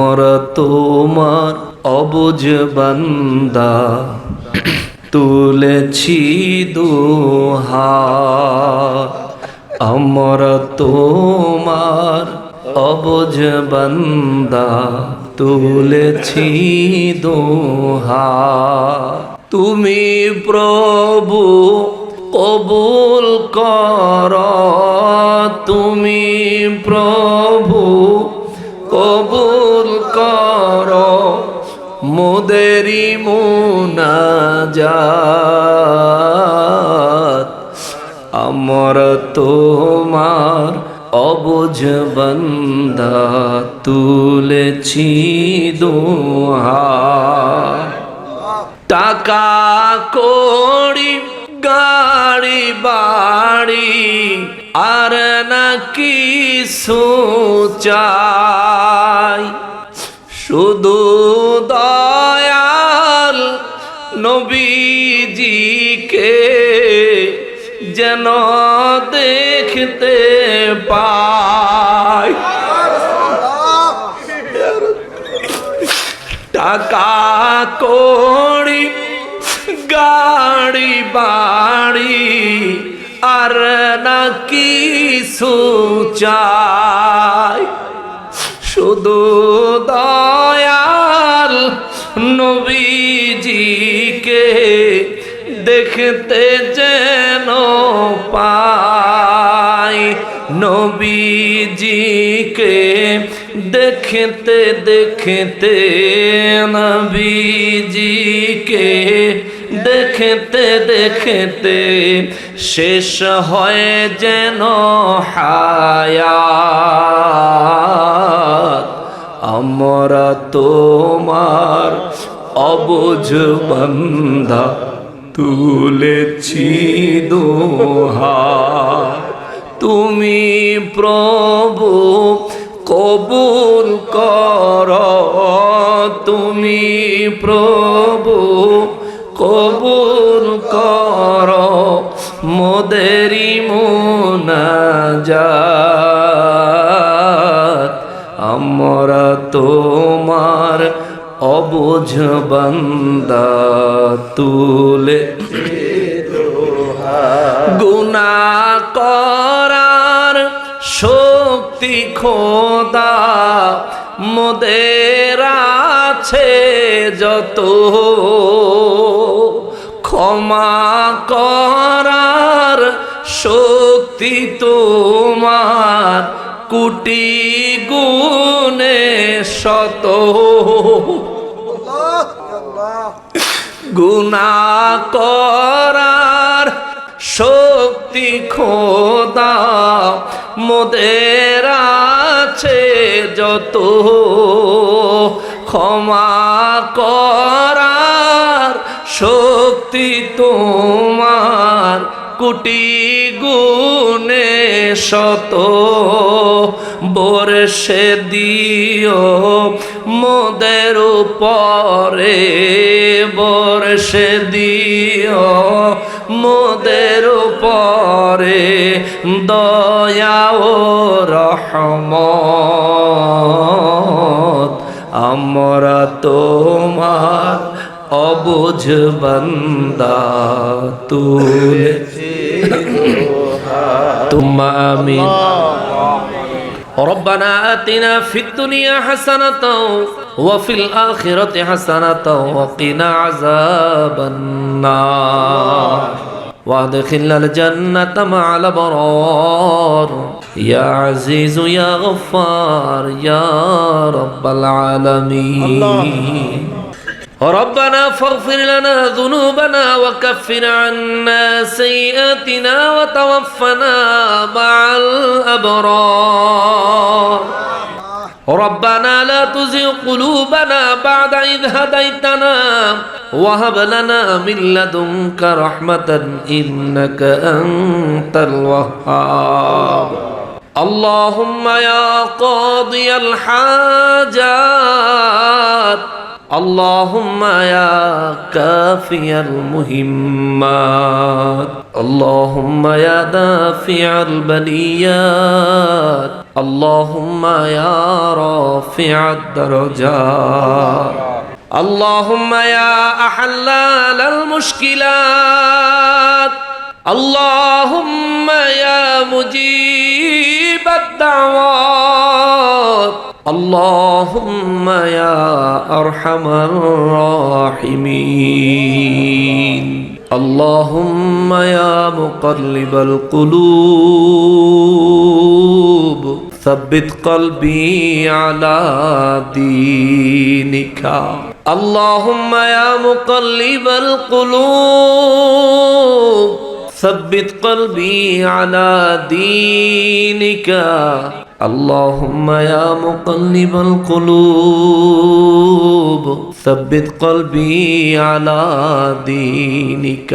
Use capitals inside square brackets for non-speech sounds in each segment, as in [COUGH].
আমরা তোমার অবুজ বান্দা। তুলেছি দুহাত। আমরা তোমার অবুঝ বান্দা। তুলেছি দুহাত। তুমি প্রভু, কবুল কর। তুমি প্রভু, কবুল কর মোদেরি মুনাজাত। আমার তোমার অবুঝ বন্দা তুলেছি দোহা। টাকা কড়ি, গাড়ি, বাড়ি, আর নাকি সোচাই যেন দেখতে পাই টাকা কড়ি গাড়ি বাড়ি আর নাকি সুচাই শুধু দয়াল নবীজিকে দেখতে যেন পাই। নবীজিকে দেখতে দেখতে, নবীজিকে দেখতে দেখতে শেষ হয় যেন হায়াত। আমরা তোমার অবুঝ বন্ধা তুলেছি দোহা। তুমি প্রভু কবুল কর। তুমি প্রভু কবুল কর। মোদেরি মোনাজাত। আমরা তোমার অবুঝ বন্দা তুলে গুনা করার শক্তি খোদা মোদের আছে যত। ক্ষমা করার শক্তি তোমার কুটি গুণে শত। গুনা করার শক্তি খোদা মোদের আছে যত ক্ষমা করার শক্তি তোমার কুটি গুণে শত বর্ষে দিও মোদের উপরে বর্ষে দিও মোদের উপরে দয়া ও রহমত। আমরা তোমার অবুঝ বন্দা তুলে [LAUGHS] তুম আমিন ربنا آتنا في الدنيا حسنة وفي الآخرة حسنة وقنا عذاب النار وادخلنا الجنة مع الأبرار يا عزيز يا غفار يا رب العالمين ربنا فاغفر لنا ذنوبنا وكفر عنا سيئاتنا وتوفنا مع الأبرار ربنا لا تزغ قلوبنا بعد إذ هديتنا وهب لنا من لدنك رحمة إنك أنت الوهاب اللهم يا قاضي الحاجات اللهم يا كافي المهمات. اللهم يا دافع البليات. اللهم يا رافع الدرجات. اللهم يا أحلال المشكلات. اللهم يا مجيب الدعوات اللهم يا أرحم الراحمين اللهم يا مقلب القلوب ثبت قلبي على دينك اللهم يا مقلب القلوب ثبت قلبي على دينك اللهم يا مقلب القلوب ثبت قلبي على دينك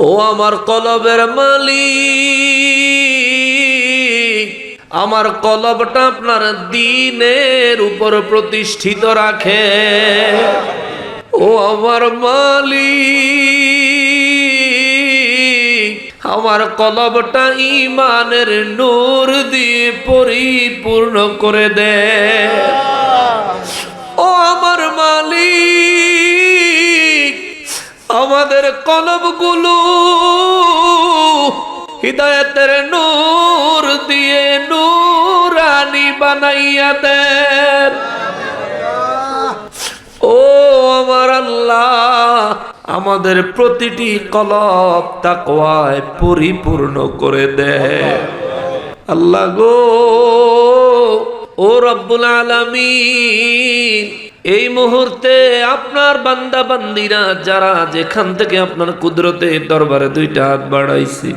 ও আমার কলবের মালিক আমার কলবটা আপনার দিনের উপর প্রতিষ্ঠিত রাখে ও আমার মালিক আমার কলবটা ইমানের নূর দিয়ে পরিপূর্ণ করে দে। ও আমার মালিক, আমাদের কলবগুলো হৃদয়তের নূর দিয়ে নূরানি বানাইয়া দেন ও আমার আল্লাহ আমাদের প্রতিটি কলব তাকওয়ায় পরিপূর্ণ করে দে। আল্লাহ গো, ও রব্বুল আলামিন, এই মুহূর্তে আপনার বান্দা বান্দিরা যারা যেখান থেকে আপনার কুদরতে দরবারে দুইটা হাত বাড়াইছি,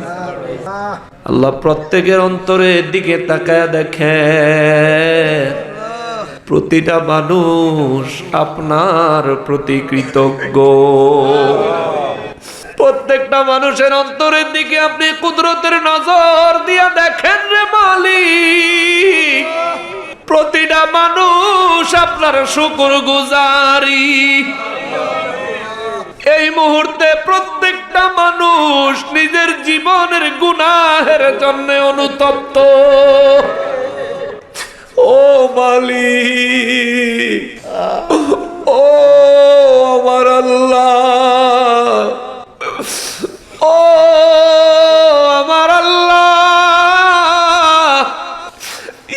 আল্লাহ প্রত্যেকের অন্তরের দিকে তাকায় দেখে প্রতিটা মানুষ আপনার প্রতি কৃতজ্ঞ। প্রত্যেকটা মানুষের অন্তরের দিকে আপনি কুদরতের নজর দিয়া দেখেন রে মালিক। প্রতিটা মানুষ আপনার শুকুর গুজারি। এই মুহূর্তে প্রত্যেকটা মানুষ নিজের জীবনের গুনাহের জন্য অনুতপ্ত। ও মালিক, ও আমার আল্লাহ, ও আমার আল্লাহ,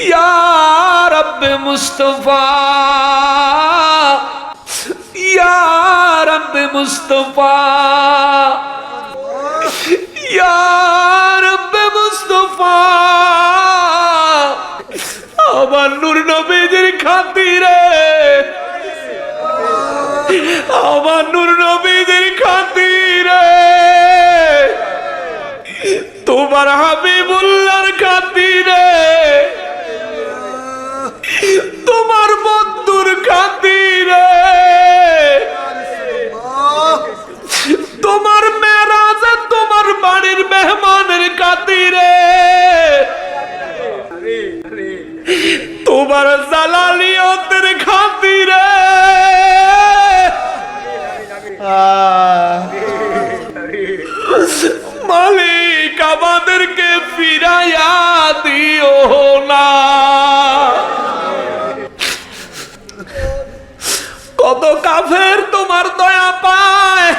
ইয়া রব্বে মুস্তফা, ইয়া রব্বে মুস্তফা, ইয়া রব্বে মুস্তফা। আমার নূর নবীদের খাতিরে। আমার নূর নবীদের খাতিরে। তোমার হাবিবুল্লাহর খাতিরে। জালালিয়তের খাতিরে মালিক আমাদেরকে ফিরাইয়া দিও না। কত কাফের তোমার দয়া পায়।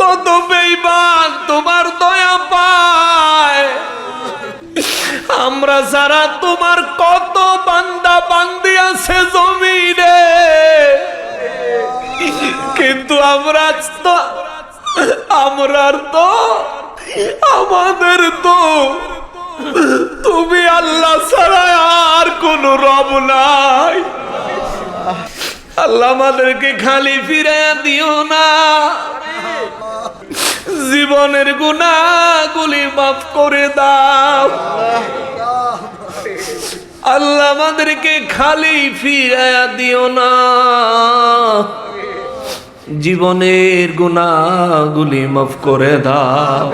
কত বেইমান তোমার দয়া পায়। আমরা যারা কিন্তু আমরা তো, আমরার তো, আমাদের তো। তুমি আল্লাহ ছাড়া আর কোন রব নাই। আল্লাহ আমাদেরকে খালি ফিরে দিও না। জীবনের গুণাগুলি মাফ করে দাও। আল্লাহ আমাদেরকে খালি ফিরাইয়া দিও না। জীবনের গুণাগুলি মাফ করে দাও।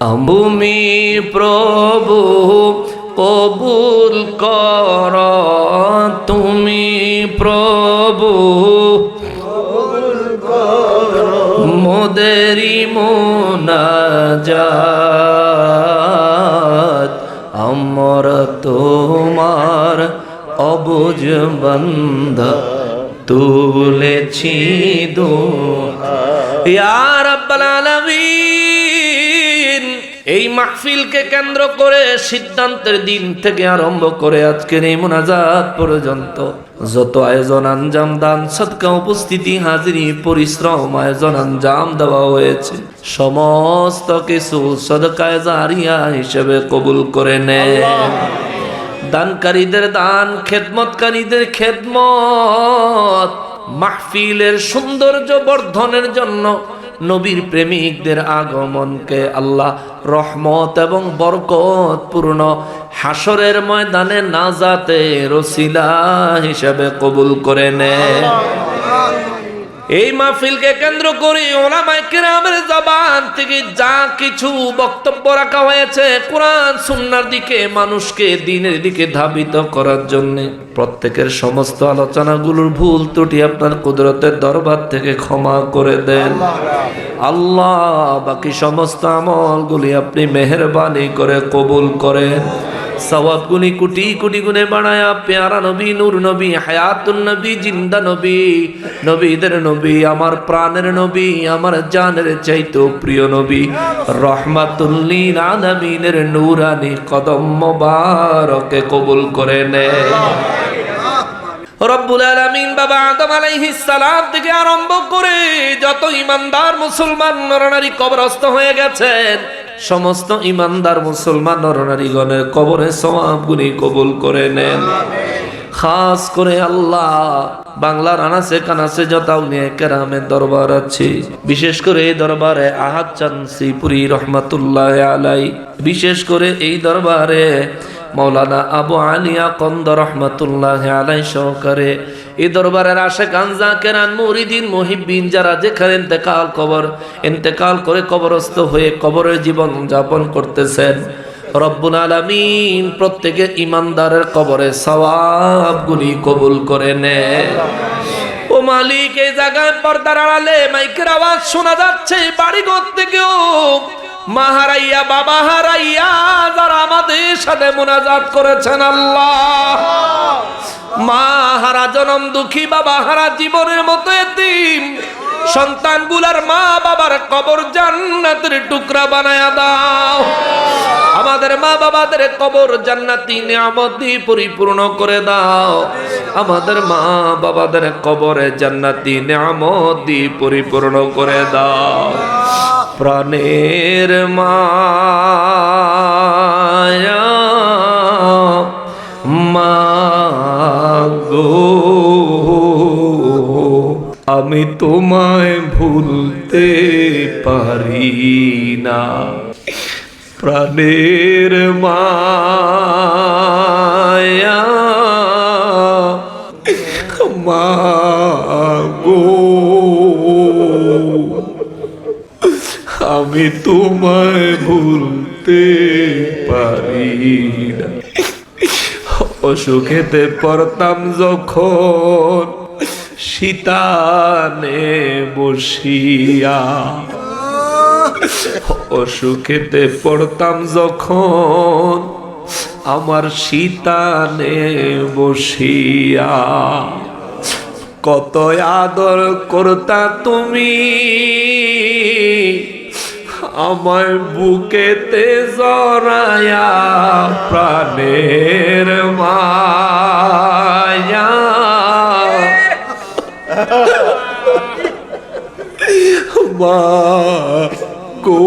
আমি প্রভু, কবুল কর। তুমি প্রভু মোদেরি মোনাজাত। আমার তোমার অবুজ বন্ধ। তুলেছি দু আলামিন, এই মাহফিলকে কেন্দ্র করে সিদ্ধান্তের দিন থেকে আরম্ভ করে আজকের এই মোনাজাত পর্যন্ত যত আয়োজন আঞ্জাম দান সৎকা উপস্থিতি হাজিরি পরিশ্রম আয়োজন আঞ্জাম দেওয়া হয়েছে, সমস্ত কিছু সদকায় জারিয়া হিসেবে কবুল করে নেয় দানকারীদের দান, খেদমতকারীদের খেদমত, মাহফিলের সৌন্দর্য বর্ধনের জন্য নবীর প্রেমিকদের আগমনকে আল্লাহ রহমত এবং বরকত পূর্ণ হাসরের ময়দানে নাজাতে রসিলা হিসাবে কবুল করে নেয়। এই মাহফিলকে কেন্দ্র করে ওলামায়ে কেরামের জবান থেকে যা কিছু বক্তব্য রাখা হয়েছে কোরআন সুন্নার দিকে, মানুষকে দিনের দিকে ধাবিত করার জন্য প্রত্যেকের সমস্ত আলোচনাগুলোর ভুল ত্রুটি আপনার কুদরতের দরবার থেকে ক্ষমা করে দেন। আল্লাহ, বাকি সমস্ত আমলগুলি আপনি মেহরবানি করে কবুল করেন। বানায়া পেয়ারা নবী, নূর নবী হায়াতুল নবী, জিন্দা নবী, নবীদের নবী, আমার প্রাণের নবী, আমার জানের চাইতো প্রিয় নবী। রহমাতুল্লিন আলামিনের নূরানি কদম মোবারকে কবুল করে নে। রব্বুল আলামিন বাবা আদম থেকে আরম্ভ করে যত ইমানদার মুসলমান নরনারী হয়ে গেছেন, সমস্ত ইমানদার মুসলমান নরনারীগণের কবরে কবুল করে নেন। খাস করে আল্লাহ, বাংলার আনাসে কানাসে যত নিয়ে দরবার আছে, বিশেষ করে এই দরবারে আহাদ চান শ্রীপুরি রহমাতুল্লাহ আলাই বিশেষ করে এই দরবারে মৌলানা আবু আলিয়া কন্দ রহমতুল্লাহ আলাই সহকারে এই দরবারের আশে গাঞ্জা কেরান মুরিদিন মহিবিন যারা যেখানে ইন্তেকাল কবর, ইন্তেকাল করে কবরস্থ হয়ে কবরের জীবন যাপন করতেছেন, রব্বুল আলামিন প্রত্যেকে ইমানদারের কবরে সওয়াবগুলি কবুল করে নেয় ও মালিক, এই জায়গায় পর্দার আড়ালে মাইকের আওয়াজ শোনা যাচ্ছে, বাড়িঘর থেকেও মা হারাইয়া, বাবা হারাইয়া, যারা আমাদের সাথে মোনাজাত করেছেন আল্লাহ। মা হারা জনম দুঃখী, বাবা হারা জীবনের মতো এতিম। সন্তানগুলার মা বাবার কবর জান্নাতের টুকরা বানায়া দাও। আমাদের মা বাবাদের কবর জান্নাতি নিয়ামত দিয়ে পরিপূর্ণ করে দাও। আমাদের মা বাবাদের কবরে জান্নাতি নিয়ামত দিয়ে পরিপূর্ণ করে দাও। প্রাণের মায়া মাগো। আমি তোমায় ভুলতে পারি না। প্রাণের মায়া মাগো। আমি তোমায় ভুলতে পারি না। অসুখেতে পড়তাম যখন শীতানে বসিয়া। অসুখেতে পড়তাম যখন আমার শীতানে বসিয়া। কত আদর করতা তুমি আমার বুকেতে জড়ায়া প্রাণের মায়া। মা কো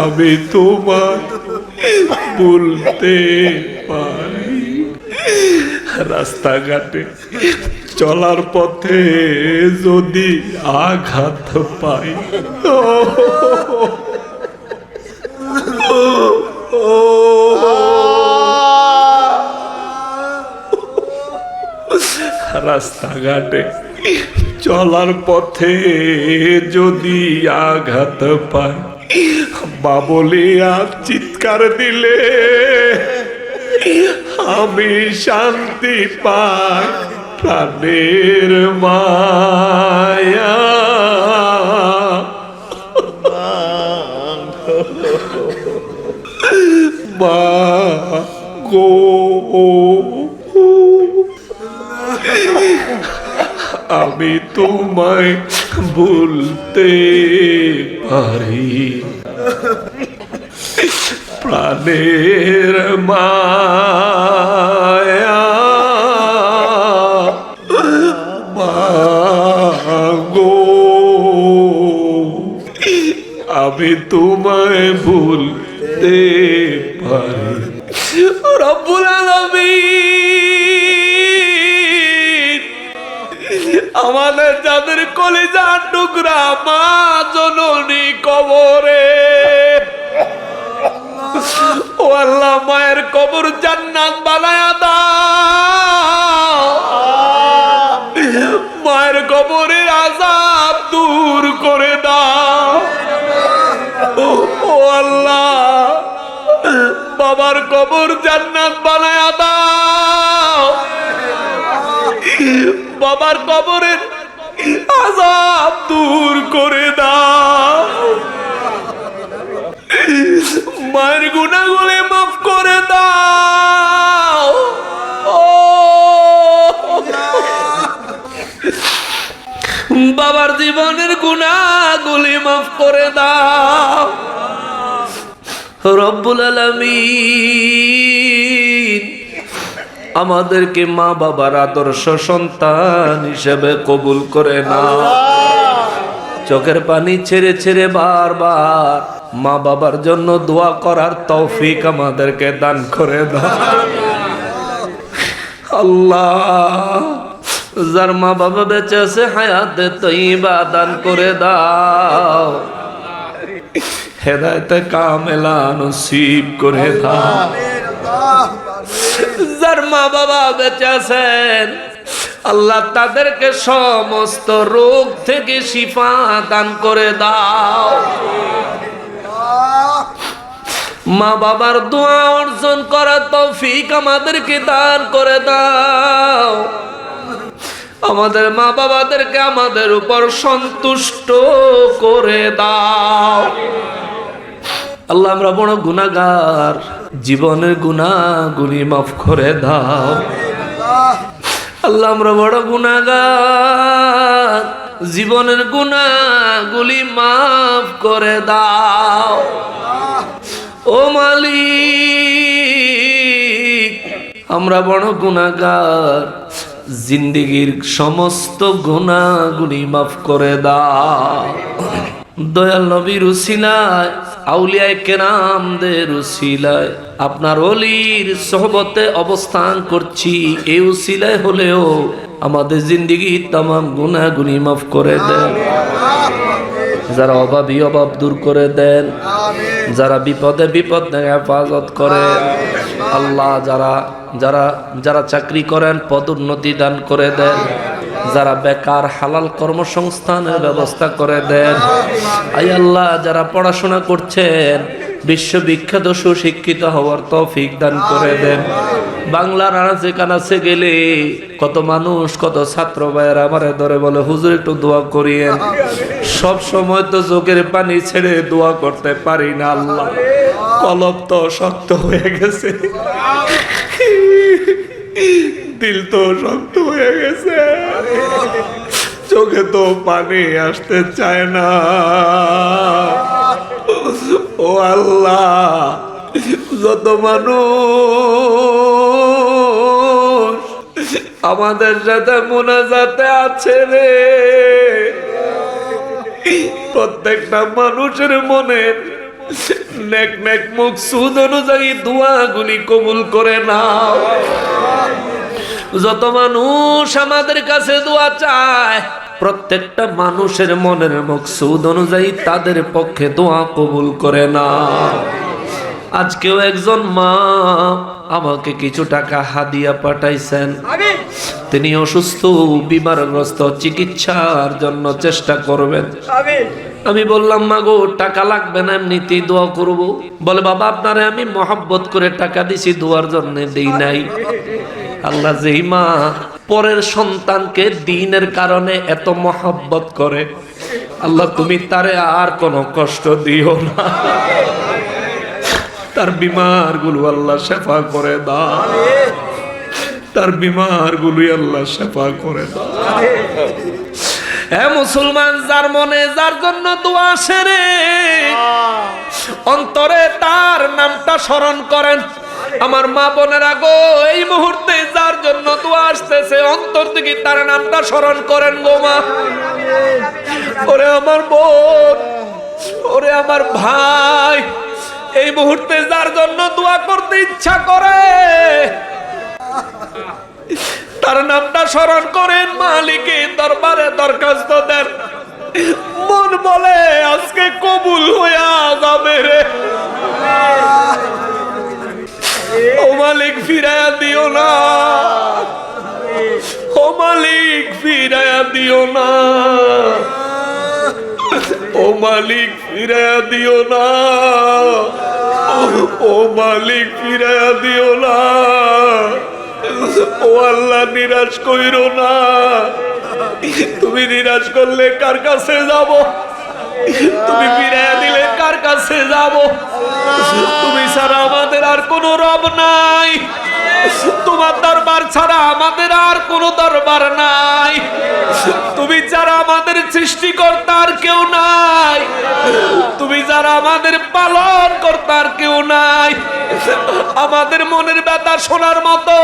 আমি তোমার বলতে পারি। রাস্তাঘাটে চলার পথে যদি আঘাত পাই। রাস্তাঘাটে চলার পথে যদি আঘাত পাই বাবলিয়া চিৎকার দিলে আমি শান্তি পাই। প্রাণের মায়া। মা গো। আমি তোমায় ভুলতে পারি। প্রাণের মায়া। তোমায় ভুলতে পারি। রব্বুল আলামিন, আমাদের যাদের কলিজা টুকরা মা জননী কবরে। ও আল্লাহ, মায়ের কবর জান্নাত বানায়া দাও। মায়ের কবরের আজাব বাবার কবর জান্নাত বানায়া দাও। বাবার কবরের আজাব দূর করে দাও। মায়ের গুণাগুলি মাফ করে দাও। বাবার জীবনের গুণাগুলি মাফ করে দাও। রব্বুল আলামিন। আমাদেরকে মা বাবার আদর্শ সন্তান হিসেবে কবুল করে না চোখের পানি ছেড়ে ছেড়ে বারবার মা বাবার জন্য দোয়া করার তৌফিক আমাদেরকে দান করে দাও। আল্লাহ। যার মা বাবা বেঁচে আছে হায়াতে তৈবা দান করে দাও। হেদায়তে কামেলা নসিব করে দাও। যার মা বাবা বেঁচে আছেন আল্লাহ তাদেরকে সমস্ত রোগ থেকে শিফা দান করে দাও। মা বাবার দোয়া অর্জন করার তৌফিক আমাদেরকে দান করে দাও। আমাদের মা বাবাদেরকে আমাদের উপর সন্তুষ্ট করে দাও। আল্লাহ, আমরা বড় গুনাগার জীবনের গুনাগুলি মাফ করে দাও। আল্লাহ, আমরা বড় গুনাগার জীবনের গুনাগুলি মাফ করে দাও। ও মালিক, আমরা বড় গুনাগার জিন্দিগির সমস্ত গুণাগুলি মাফ করে দা দয়াল নবীর উসিলায়, আউলিয়ায় কেরামদের উসিলায় আপনার অলির সহবতে অবস্থান করছি। এই উসিলায় হলেও আমাদের জিন্দিগি তাম গুনাগুনি মাফ করে দেন। যারা অভাবী অভাব দূর করে দেন। যারা বিপদে বিপদ হেফাজত করে। আল্লাহ যারা যারা যারা চাকরি করেন পদোন্নতি দান করে দেন। যারা বেকার হালাল কর্মসংস্থানের ব্যবস্থা করে দেন। আই আল্লাহ যারা পড়াশোনা করছেন বিশ্ববিখ্যাত সুশিক্ষিত হওয়ার তৌফিক দান করে দেন। বাংলার আনাচে কানাচে গেলে কত মানুষ, কত ছাত্র ভাইয়ের আমারে ধরে বলে, হুজুর, একটু দোয়া করিয়েন। সব সময় তো চোখের পানি ছেড়ে দোয়া করতে পারি না, আল্লাহ। কলব তো শক্ত হয়ে গেছে। দিল তো শক্ত হয়ে গেছে। চোখে তো পানি আসতে চায় না। ও আল্লাহ, যত মানুষ আমাদের সাথে মোনাজাতে আছে রে। প্রত্যেকটা মানুষের মনের নেক নেক মুখ সুদ অনুযায়ী দোয়াগুলি কবুল করে নাও। যত মানুষ আমাদের কাছে দোয়া চায় প্রত্যেকটা মানুষের মনের মকসুদ অনুযায়ী তাদের পক্ষে দোয়া কবুল করে না। আজকেও একজন মা আমাকে কিছু টাকা হাদিয়া পাঠাইছেন। তিনি অসুস্থ বিমারগ্রস্ত চিকিৎসার জন্য চেষ্টা করবেন। আমি বললাম মা গো টাকা লাগবে না এমনিতেই দোয়া করব। বলে বাবা আপনারে আমি মহাব্বত করে টাকা দিছি দোয়ার জন্য দেই নাই। আল্লাহ যেই মা পরের সন্তানকে দিনের কারণে এত মহাব্বত করে। আল্লাহ, তুমি তারে আর কোনো কষ্ট দিও না। তার বিমারগুলো আল্লাহ শেফা করে দাও। তার বিমার গুলি আল্লাহ সেফা করে দাও। মুসলমান, যার মনে, যার জন্য দোয়া সেরে, অন্তরে তার নামটা স্মরণ করেন। আমার মা বোনেরা গো, এই মুহূর্তে যার জন্য দোয়া আসতেছে, অন্তর থেকে তার নামটা স্মরণ করেন গো মা। ওরে আমার বোন, ওরে আমার ভাই, এই মুহূর্তে যার জন্য দোয়া করতে ইচ্ছা করে, তার নামটা স্মরণ করেন মালিকে, দরবারে দরখাস্ত দেন। মন বলে, আজকে কবুল হইয়া যাবে রে। মালিক ফিরাইয়া দিও না। ও মালিক ফিরাইয়া দিও না। ও মালিক ফিরাইয়া দিও না। ও মালিক ফিরাইয়া দিও না। ও আল্লাহ নিরাশ কইর না। তুমি নিরাশ করলে কার কাছে যাব? তুমি ফিরাইয়া দিলে কাছে যাব। তুমি ছাড়া আমাদের আর কোনো রব নাই। তোমার দরবার ছাড়া আমাদের আর কোনো দরবার নাই। তুমি যারা আমাদের সৃষ্টিকর্তার কেউ নাই। তুমি যারা আমাদের পালন কর্তার কেউ নাই। আমাদের মনের ব্যথা শোনার মতো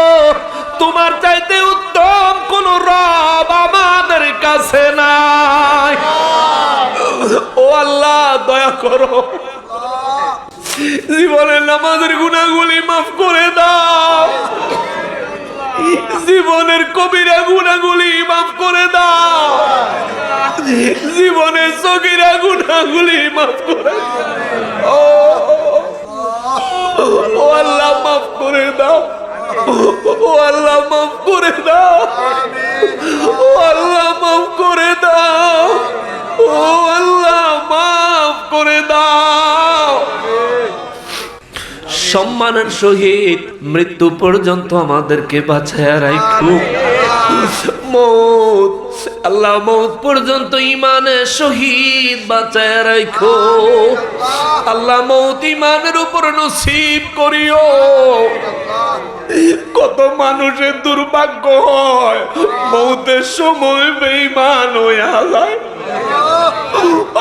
তোমার চাইতে উত্তম কোন রব আমাদের কাছে নাই। ও আল্লাহ, দয়া করো। জীবনের নামাজের গুণাগুলি মাফ করে দাও। জীবনের কবিরা গুণাগুলি মাফ করে দাও। জীবনের সগিরা গুণাগুলি মাফ করে ও আল্লাহ, মাফ করে দাও। ও আল্লাহ, মাফ করে দাও। ও আল্লাহ, মাফ করে দাও। ও আল্লাহ মাফ করে দাও। সম্মানের সহিত মৃত্যু পর্যন্ত আমাদেরকে বাঁচায় রাখো মৌত আল্লাহ মৌত পর্যন্ত ইমানের শহীদ বাঁচায় রাখো আল্লাহ মৌত ইমানের উপর নসিব করিও। কত মানুষের দুর্ভাগ্য হয় মৌতের সময় বেইমান হইয়া যায়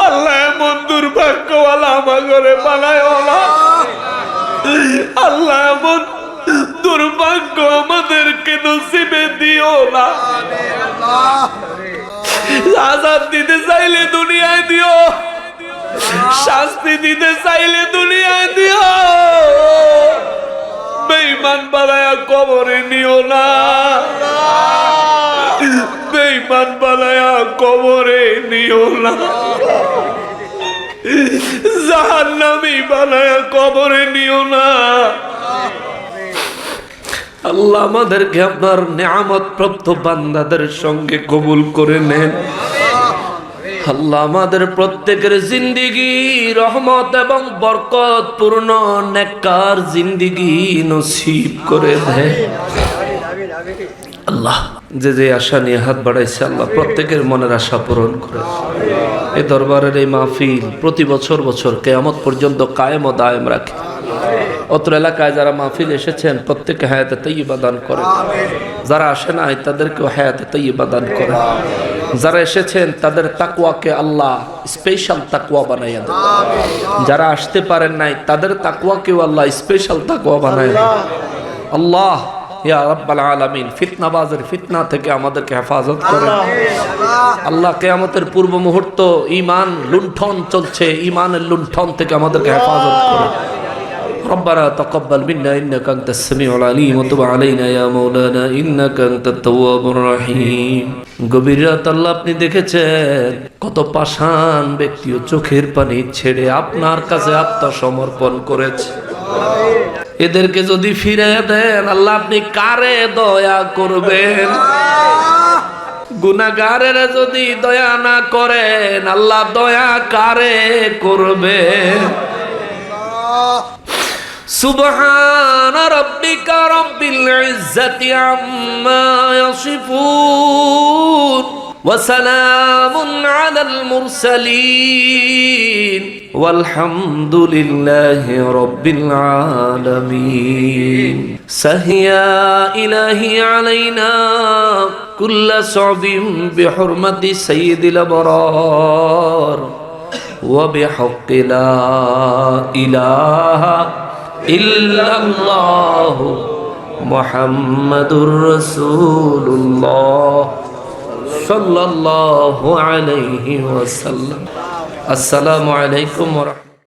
আল্লাহ এমন দুর্ভাগ্যওয়ালা আমার ঘরে বানায় আল্লাহ এমন দুর্ভাগ্য আমাদেরকে নসিবে দিও না আজাদ দিতে চাইলে দুনিয়ায় দিও। শাস্তি দিতে চাইলে দুনিয়ায় দিও। বেইমান বানায়া কবরে নিও না। বেইমান বানায়া কবরে নিও না। জাহান্নামি বানায়া কবরে নিও না। আল্লাহ আমাদেরকে আপনার নিয়ামত প্রাপ্ত বান্দাদের সঙ্গে কবুল করে নেন। আল্লাহ আমাদের প্রত্যেকের জিন্দিগি, রহমত এবং বরকত পূর্ণ নেককার জিন্দিগি নসিব করে দেয়। আল্লাহ যে যে আশা নিয়ে হাত বাড়াইছে, আল্লাহ প্রত্যেকের মনের আশা পূরণ করে এই দরবারের এই মাহফিল প্রতি বছর বছর কেয়ামত পর্যন্ত কায়েম ও দায়েম রাখে। অত্র এলাকায় যারা মাহফিল এসেছেন প্রত্যেকে হায়াতে তৈবা দান করে যারা আসে নাই, তাদেরকেও হায়াতে তৈবা দান করে যারা এসেছেন, তাদের তাকুয়াকে আল্লাহ স্পেশাল তাকুয়া বানাইয়া দেন। যারা আসতে পারেন নাই, তাদের তাকুয়াকেও আল্লাহ স্পেশাল তাকুয়া দেন। আল্লাহ ফিতনাবাজের ফিতনা থেকে আমাদেরকে হেফাজত আল্লাহ পূর্ব মুহূর্ত ইমান লুণ্ঠন চলছে। লুণ্ঠন থেকে আমাদেরকে হেফাজত করেন। ربنا تقبل منا انك انت السميع العليم وتب علينا يا مولانا انك انت التواب الرحيم গভীর রাত আল্লাহ আপনি দেখেছেন কত পাষাণ ব্যক্তিও চোখের পানি ছেড়ে আপনার কাছে আত্মসমর্পণ করেছে এদেরকে যদি ফিরে দেন আল্লাহ আপনি কারে দয়া করবেন গুনাগারের যদি দয়া না করেন আল্লাহ দয়া কারে করবে سبحان ربك رب العزة عما يصفون وسلام على المرسلين والحمد لله رب العالمين سهيا إلهي علينا كل صعب بحرمة سيد الأبرار وبحق لا إله ইল্লাল্লাহ মুহাম্মাদুর রাসূলুল্লাহ সাল্লাল্লাহু আলাইহি ওয়াসাল্লাম। আসসালামু আলাইকুম ওয়া